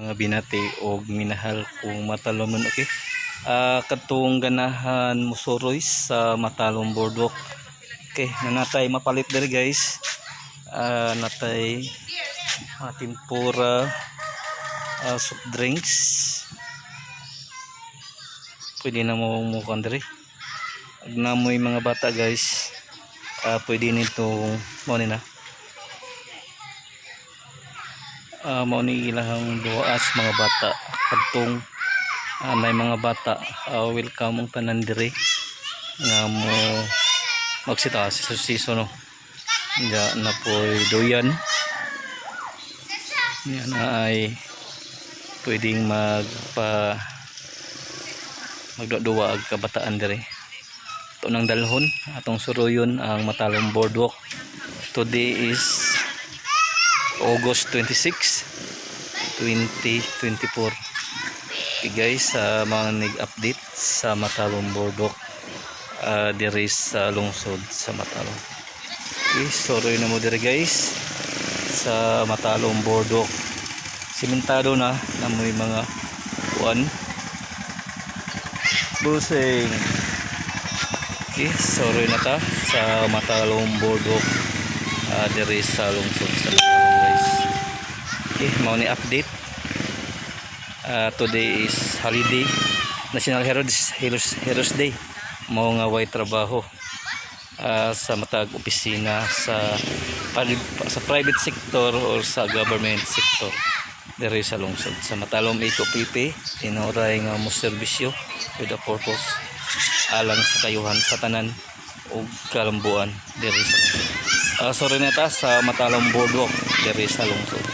mga binati o minahal kung matalomon okay? Ah, katong ganahan musuroy sa matalong boardwalk. Okay nanatay mapalit diri guys. Ah, natay mga tempura ah, soft drinks. Pwede na mo mukan diri. Ag namoy mga bata guys. Ah, pwede nitong mo na uh, mao ni ilahang duwaas mga bata. Kadtong uh, may mga bata uh, welcome ang tanan dire nga mo magsita sa siso no? Nga na po doyan yan ay pwedeng magpa magduwa ag kabataan dire ito nang dalhon atong suruyon ang matalong boardwalk. Today is August 26 2024 okay guys sa mga nag-update sa Matalong Boardwalk uh, dire sa lungsod sa Matalong. Okay sorry na mo dire guys. Sa Matalong Boardwalk simentado na na may mga kuan. Busing. Okay sorry na ta sa Matalong Boardwalk uh, dire sa lungsod sa guys. Okay mau ni update. Uh, today is holiday. National Heroes, Heroes, Heroes Day. Mau nga way trabaho. Uh, sa matag opisina sa sa private sector or sa government sector. Dire sa lungsod. Sa matalom iko pipi tinuray nga mo serbisyo with a purpose alang sa kayuhan sa tanan ug kalambuan dire sa lungsod uh, sorry na ta sa matalom boardwalk dire sa lungsod